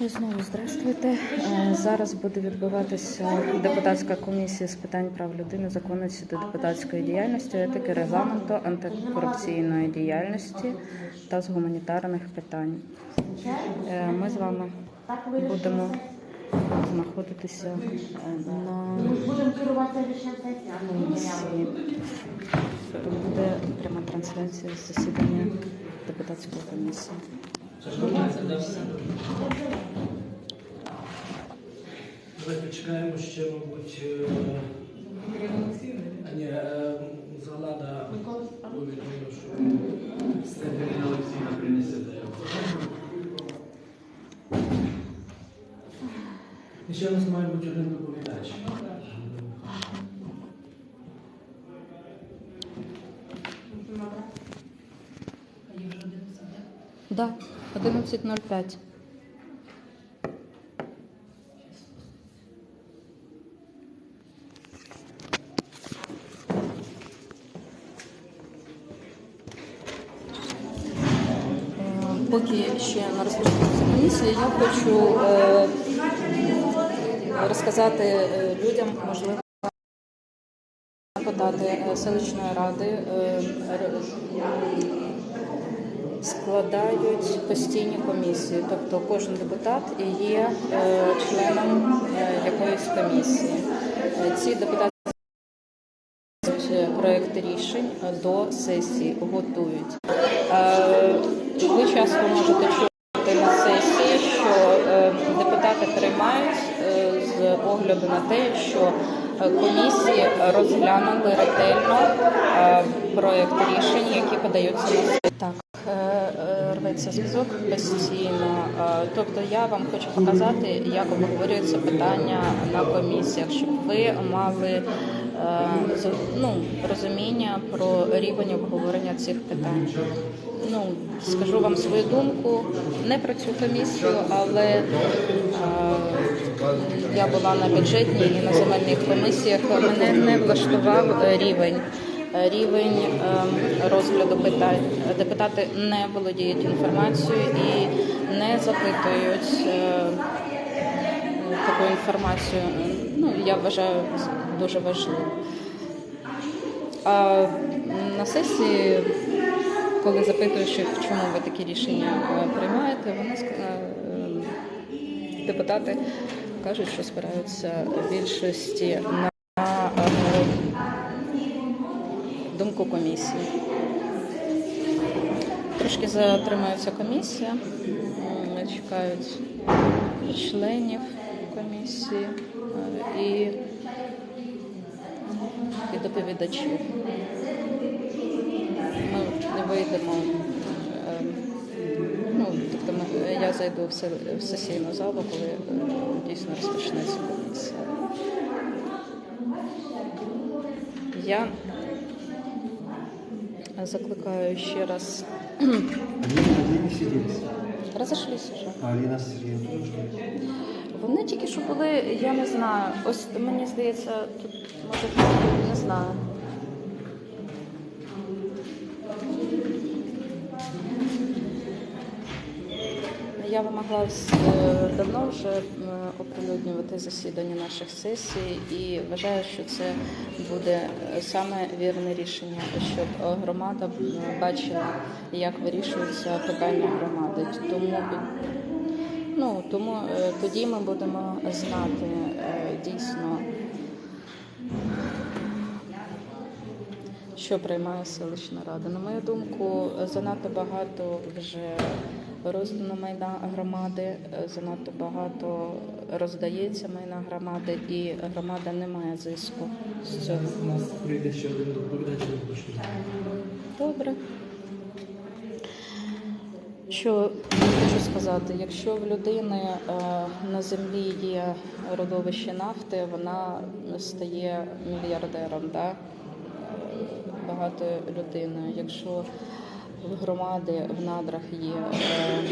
Знову здравствуйте. Е, Зараз буде відбуватися депутатська комісія з питань прав людини, законності та депутатської діяльності, етики, регламенту, антикорупційної діяльності та з гуманітарних питань. Е, Ми з вами будемо знаходитися е, на комісії. Тут буде пряма трансляція засідання депутатської комісії. Давай почекаємо ще, мабуть, е, е, Залада повідомила, що Ірина Олексійовна принесе. І ще у нас має бути один доповідач. Да, 11.05. Е, Поки ще не розпочнеться комісія, я хочу е, розказати е, людям, можливо, депутати селищної ради складають постійні комісії, тобто кожен депутат є е, членом е, якоїсь комісії. Е, Ці депутати пишуть проекти рішень до сесії, готують. Е, Ви часто можете чути на сесії, що е, депутати приймають е, з огляду на те, що е, комісії розглянули ретельно е, проект рішень, які подаються. Так, е, е, рветься зв'язок постійно. Е, Тобто я вам хочу показати, як обговорюється питання на комісіях, щоб ви мали ну, розуміння про рівень обговорення цих питань. Ну, скажу вам свою думку не про цю комісію, але я була на бюджетній і на земельних комісіях. Мене не влаштував рівень. Рівень е, розгляду питань депутати не володіють інформацією і не запитують е, таку інформацію. Ну я вважаю дуже важливо. А на сесії, коли запитуєш, чому ви такі рішення е, приймаєте, вони е, депутати кажуть, що спираються в більшості на е, думку комісії. Трошки затримується комісія, чекають членів комісії е, і, і доповідачів. Ми не вийдемо. е, Ну, тобто я зайду в сесійну залу, коли е, дійсно розпочнеться комісія. Я закликаю ще раз. Розійшлися вже. А Алина с тоже. Вони тільки що були, я не знаю. Ось мені здається, тут може не знаю. Я вимогла е, давно вже е, оприлюднювати засідання наших сесій і вважаю, що це буде е, саме вірне рішення, щоб громада бачила, як вирішуються питання громади. Тому Ну тому тоді ми будемо знати дійсно, що приймає селищна рада. На мою думку, занадто багато вже роздано майна громади, е, занадто багато роздається майна громади, і громада не має зиску з цього. У нас прийде ще один доповідач. Добре. Що хочу сказати, якщо в людини е, на землі є родовище нафти, вона стає мільярдером, да? Е, багатою людиною. Якщо в громади в надрах є е,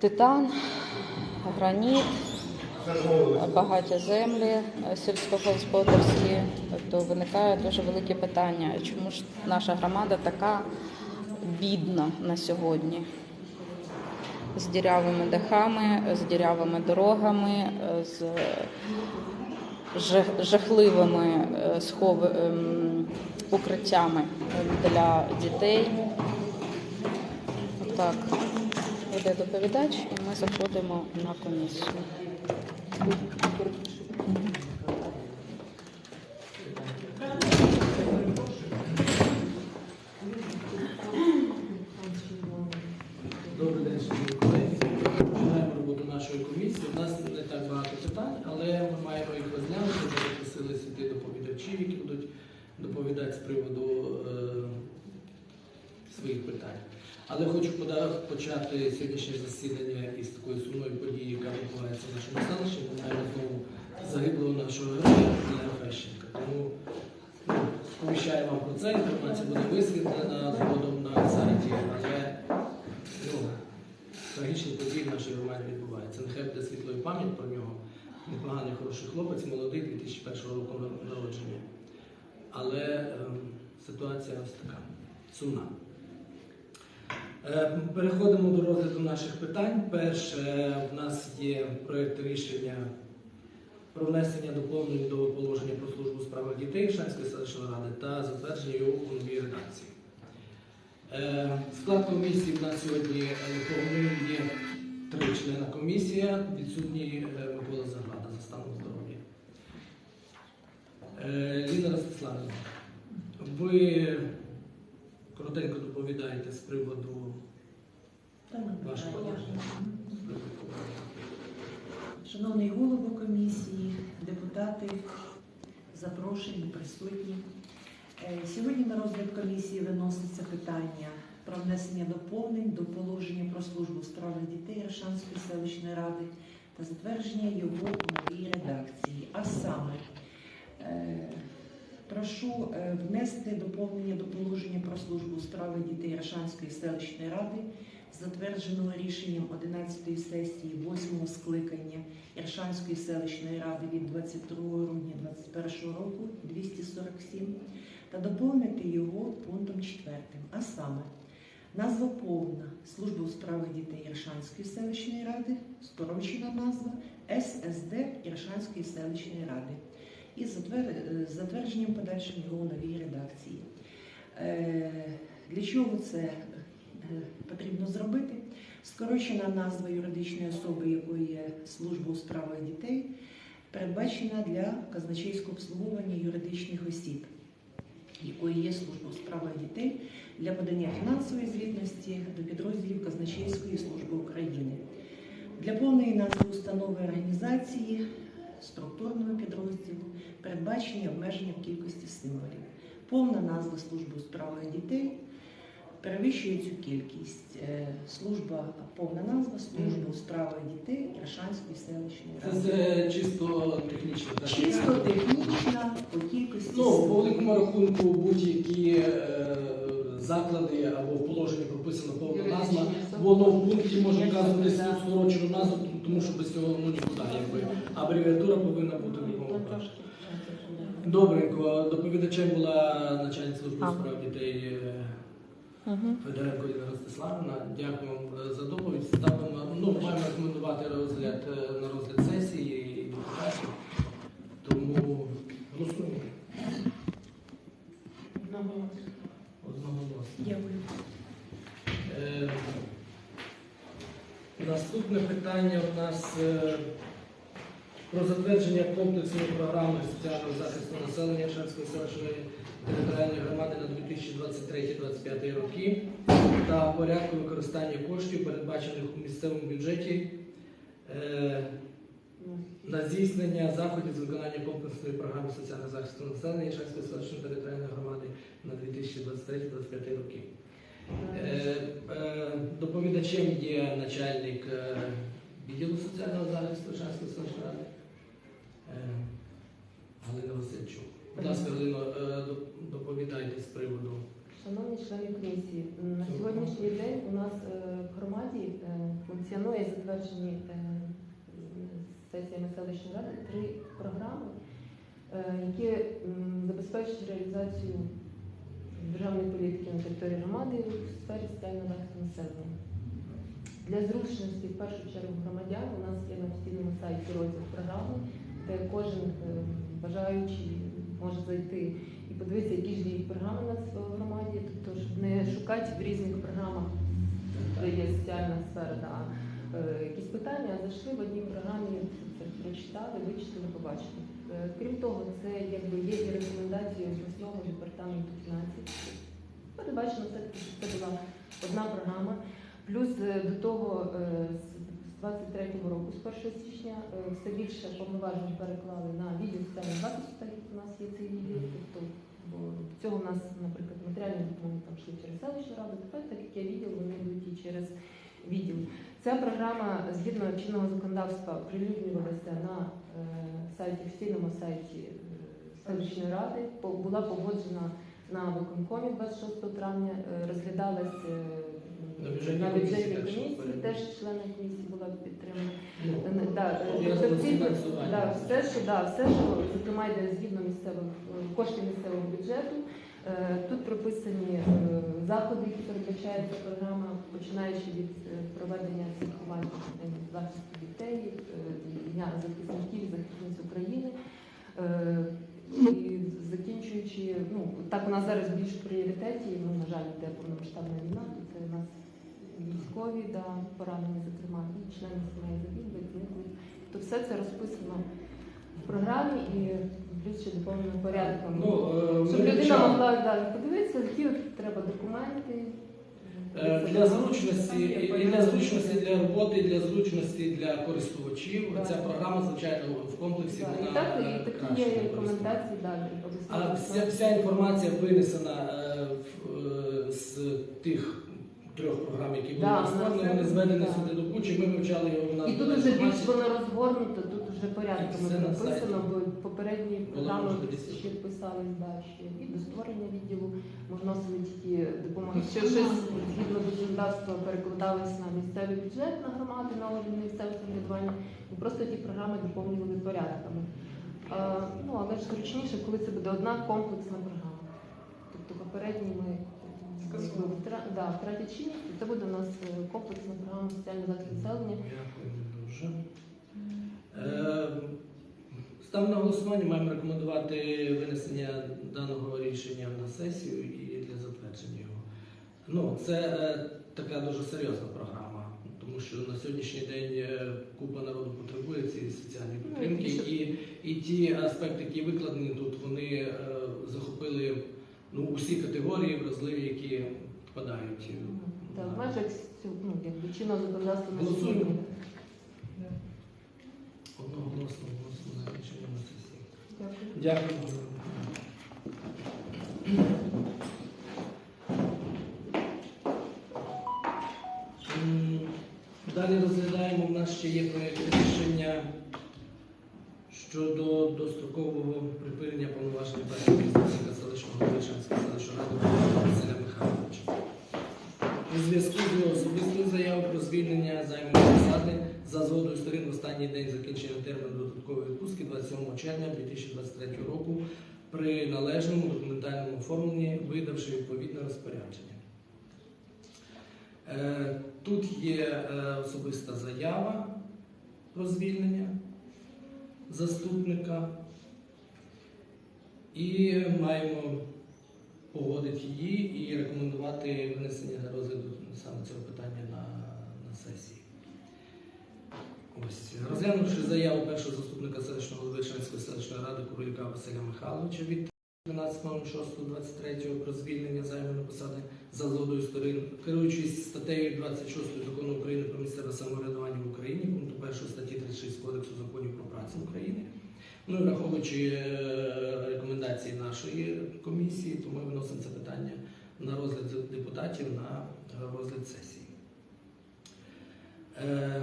титан, граніт, багаті землі е, сільськогосподарські, то виникає дуже велике питання, чому ж наша громада така бідна на сьогодні. з дірявими дахами, з дірявими дорогами, е, з жахливими е, схов... ем, укриттями е, для дітей. Отак веде доповідач, і ми заходимо на комісію. Добрий день, шановні колеги. Починаємо роботу нашої комісії. У нас не так багато питань, але ми маємо їх розглянути. Ми запросили сюди доповідачів, які будуть доповідати з приводу е, своїх питань. Але хочу пода- почати сьогоднішнє засідання із такої сумної події, яка відбувається в нашому селищі. Ми маємо знову загиблого нашого героя Олега Фещенка. Тому ну, сповіщаю вам про це. Інформація буде висвітлена згодом на сайті, але ну, трагічні події в нашій громаді відбуваються. Нехай буде світлою пам'ять про нього. Непоганий хороший хлопець, молодий 2001 року народження. Але ем, ситуація ось така сумна. Е, Переходимо до розгляду наших питань. Перше, в нас є проєкт рішення про внесення доповнень до положення про службу у справах дітей Шанської селищної ради та затвердження його у новій редакції. Е, Склад комісії в нас сьогодні е, є три члени комісії, відсутній е, Микола Заграда за станом здоров'я. Ліна Ростиславівна, ви коротенько доповідаєте з приводу вашого. Шановний голово комісії, депутати, запрошені, присутні. Е, Сьогодні на розгляд комісії виноситься питання про внесення доповнень до положення про службу справах дітей Рашанської селищної ради та затвердження його у новій редакції. А саме е, прошу е, внести доповнення до положення про службу у справах дітей Рашанської селищної ради затвердженого рішенням 11-ї сесії 8-го скликання Іршанської селищної ради від 22 грудня 2021 року 247 та доповнити його пунктом 4, а саме назва повна служба у справах дітей Іршанської селищної ради, скорочена назва ССД Іршанської селищної ради із затвердженням подальшим його новій редакції. Е, Для чого це е, потрібно зробити? Скорочена назва юридичної особи, якою є служба у справах дітей, передбачена для казначейського обслуговування юридичних осіб, якою є служба у справах дітей для подання фінансової звітності до підрозділів Казначейської служби України. Для повної назви установи організації структурного підрозділу передбачені обмеження в кількості символів. Повна назва служби у справах дітей перевищує цю кількість. Е, Служба, повна назва служби у справах дітей Рашанської селищної Це ради. з- чисто технічно. так? Чисто технічна по кількості Ну, по великому рахунку будь-які е, заклади або в положенні прописана повна назва, воно в пункті може вказувати скорочену назву, тому що без цього ну нікуди, якби абревіатура повинна бути в якому випадку. Добренько, доповідачем була начальник служби справ дітей е, Угу. Федоренко Ліна Ростиславівна. Дякую вам е, за доповідь. Ставимо, ну, маємо рекомендувати розгляд е, на розгляд сесії і депутатів. Тому голосуємо. Одноголосно. Дякую. Наступне питання у нас е, про затвердження комплексної програми соціального захисту населення Шанської селищної територіальної громади на 2023-2025 роки та порядку використання коштів, передбачених у місцевому бюджеті е, на здійснення заходів з виконання комплексної програми соціального захисту населення Шанської селищної територіальної громади на 2023-2025 роки. Е, е, Доповідачем є начальник е, відділу соціального захисту Шанської селищної ради е, Галина Васильчук. Будь ласка, Галино, доповідайте з приводу. Шановні члени комісії, на сьогоднішній день у нас в громаді функціонує затверджені сесіями селищної ради три програми, які забезпечують реалізацію державної політики на території громади у сфері соціального захисту населення. Для зручності, в першу чергу, громадян у нас є на офіційному сайті розділ програми, де кожен е, бажаючий може зайти і подивитися, які ж діють програми нас в громаді, тобто щоб не шукати в різних програмах, де є соціальна сфера, да, е, якісь питання, а зайшли в одній програмі, прочитали, вичитали, побачили. Е, Крім того, це якби є і рекомендації обласного департаменту фінансів. Передбачено це, це була одна програма. Плюс е, до того е, з 23-го року, з 1 січня, все більше повноважень переклали на відділ соціального захисту, так як у нас є цей відділ. Тобто, бо цього у нас, наприклад, матеріальні допомоги там йшли через селищну раду, тепер, так як є відділ, вони йдуть і через відділ. Ця програма згідно чинного законодавства оприлюднювалася на сайті, офіційному сайті е, селищної ради, була погоджена на виконкомі 26 травня, е, розглядалась е, На бюджетній на комісії бюджетній теж комісії, теж члени комісії була підтримана. Ну, Да, да, все, що да, все, що зокрема йде згідно місцевих коштів місцевого бюджету. Тут прописані заходи, які передбачається програма, починаючи від проведення святкування Дня захисту дітей, дня захисників і захисниць України. Е, І закінчуючи, ну так у нас зараз більш в пріоритеті, ну на жаль, йде повномасштабна війна, то це у нас військові, да, поранені, зокрема, і члени сімей загиблих, зниклих. То все це розписано в програмі і плюс ще доповнено порядком. Ну, е, Щоб людина могла да, подивитися, які от треба документи. Е, Для зручності і для зручності для роботи, і для зручності для користувачів. Ця програма, звичайно, в комплексі вона І так, е, і такі краще є рекомендації далі. А вся, вся інформація винесена е, в- е, з тих трьох програм, які були Да, вона вони все- зведені да. сюди до кучі. Ми вивчали його в нас. І тут вже більш інформація. воно розгорнуто, тут вже порядком Все на написано, сайті. бо попередні програми ще писались далі. І до створення відділу ми вносили тільки допомоги. Якщо щось згідно до законодавства перекладалось на місцевий бюджет на громади, на органи місцевого самоврядування, ми просто ті програми доповнювали порядками. А, ну, але ж зручніше, коли це буде одна комплексна програма. Тобто попередні ми втра- да, втратять чинність, і це буде у нас е, комплексна програма соціального захисту населення. Дякую дуже. Е, Ставимо на голосування, маємо рекомендувати винесення даного рішення на сесію і для затвердження його. Ну, це е, така дуже серйозна програма, тому що на сьогоднішній день е, купа народу потребує цієї соціальної Ну, підтримки, і і, і ті аспекти, які викладені тут, вони е, захопили ну, усі категорії вразливі, які впадають. Та на- в межах ну, якби чинного законодавства на Голосуємо. Одноголосно голосно за рішення на сесії. Дякую. Дякую. М, Далі розглядаємо. У нас ще є проєкт рішення щодо дострокового припинення повноважень першого заступника селищного Величанської селищної ради Василя Михайловича. У зв'язку з його особистою заявою про звільнення займаної посади за згодою сторін в останній день закінчення терміну додаткової відпустки 27 червня 2023 року при належному документальному оформленні, видавши відповідне розпорядження. Е, Тут є е, особиста заява про звільнення заступника і маємо погодити її і рекомендувати винесення на розгляду саме цього питання на, на сесії. Ось, розглянувши заяву першого заступника селищного голови Шенської селищної ради Курлюка Василя Михайловича від 13.06.23 про звільнення займаної посади за згодою сторін, керуючись статтею 26 закону України про місцеве самоврядування в Україні, пункту 1 статті 36 Кодексу законів про працю України. Ну і враховуючи е, рекомендації нашої комісії, то ми виносимо це питання на розгляд депутатів на розгляд сесії. Е,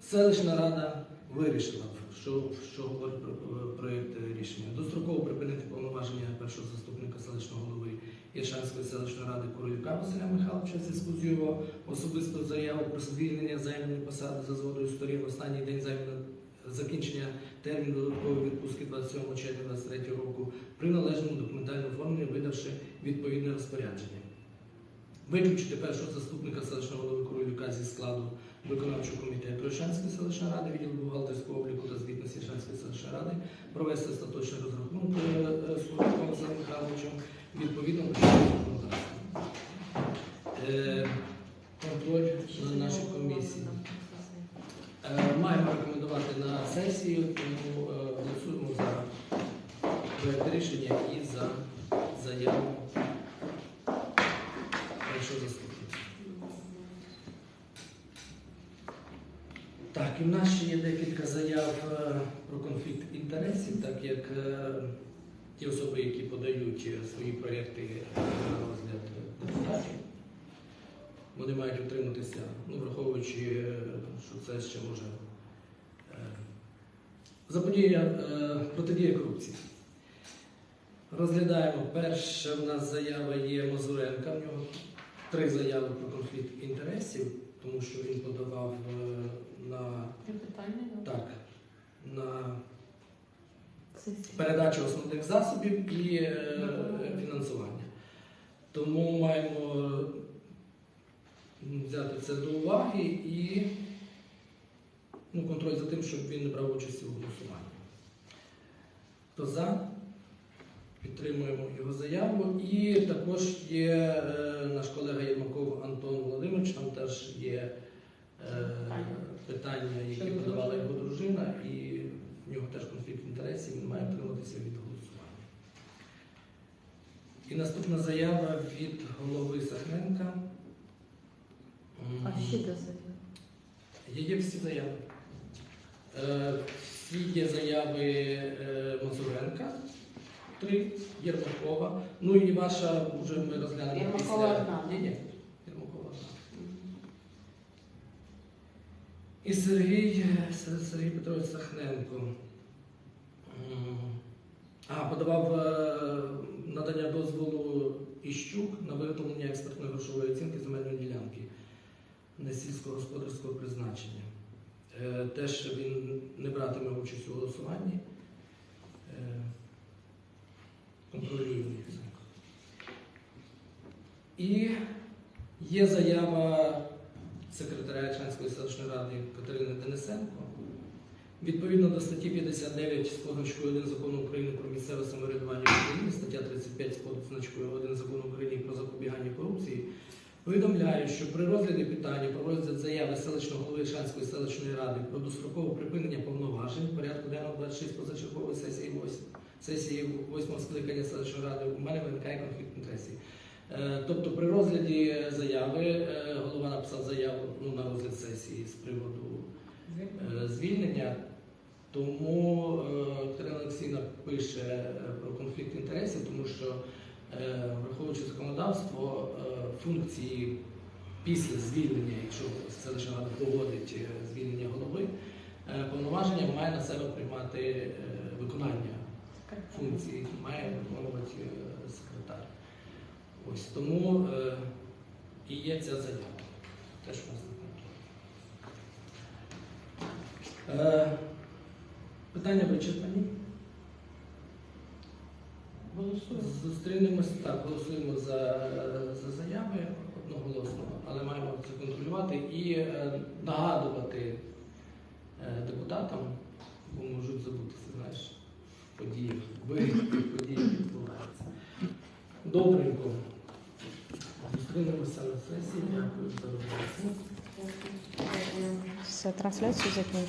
Селищна рада вирішила, що, що говорить про про проєкт рішення. Достроково припинити повноваження першого заступника селищного голови Єшанської селищної ради Королюка Василя Михайловича зв'язку з його особистою заявою про звільнення займаної посади за згодою сторін в останній день займаної закінчення терміну додаткової відпустки 27 червня 2023 року при належному документальному оформленні, видавши відповідне розпорядження. Виключити першого заступника селищного голови Королюка зі складу виконавчого комітету Іршанської селищної ради, відділу бухгалтерського обліку та звітності Іршанської селищної ради, провести остаточний розрахунок е, е, з Олександром Михайловичем відповідно до законодавства. Е, Контроль на нашій комісії. Маємо рекомендувати на сесію, тому голосуємо за проект рішення і за заяву першого заступника. Так, і в нас ще є декілька заяв е, про конфлікт інтересів, так як е, ті особи, які подають е, свої проєкти на розгляд депутатів, вони мають утриматися, ну, враховуючи, що це ще може заподія протидія корупції. Розглядаємо. Перша в нас заява є Мазуренка. В нього три заяви про конфлікт інтересів, тому що він подавав на так, на передачу основних засобів і е, фінансування. Тому маємо взяти це до уваги і ну, контроль за тим, щоб він не брав участі у голосуванні. Хто за? Підтримуємо його заяву. І також є е, наш колега Єрмаков Антон Володимирович, там теж є питання, які подавала його дружина, і в нього теж конфлікт інтересів, він має втриматися від голосування. І наступна заява від голови Сахненка. А ще де заява? Є, всі заяви. Е, всі є заяви е, Мазуренка, три, Єрмакова. Ну і ваша вже ми розглянемо. Єрмакова одна, Ні, ні, Єрмакова одна. І Сергій, Сергій Петрович Сахненко. А, подавав е, надання дозволу Іщук на виготовлення експертної грошової оцінки земельної ділянки не сільськогосподарського призначення. Е, Теж він не братиме участь у голосуванні. Е, Контролюємо. І є заява секретаря Ячанської селищної ради Катерини Денисенко. Відповідно до статті 59 з позначкою 1 закону України про місцеве самоврядування в Україні, стаття 35 з позначкою 1 закону України про запобігання корупції, Повідомляю, що при розгляді питання про розгляд заяви селищного голови Шанської селищної ради про дострокове припинення повноважень в порядку денного 26 позачергової сесії 8, сесії 8 скликання селищної ради у мене виникає конфлікт інтересів. Е, Тобто при розгляді заяви е, голова написав заяву ну, на розгляд сесії з приводу е, звільнення. Тому Катерина Олексійовна пише про конфлікт інтересів, тому що враховуючи законодавство, функції після звільнення, якщо селищна рада проводить звільнення голови, повноваження має на себе приймати виконання функції, має виконувати. Ось тому е, і є ця заява. Теж. Е, Питання вичерпані. Зустрінемось так, голосуємо за, за заяви одноголосно, але маємо це контролювати і е, нагадувати е, депутатам, бо можуть забутися, знаєш, події, події відбуваються. Добренько. На сесії. Дякую за роботу. Все, трансляцію закінчено.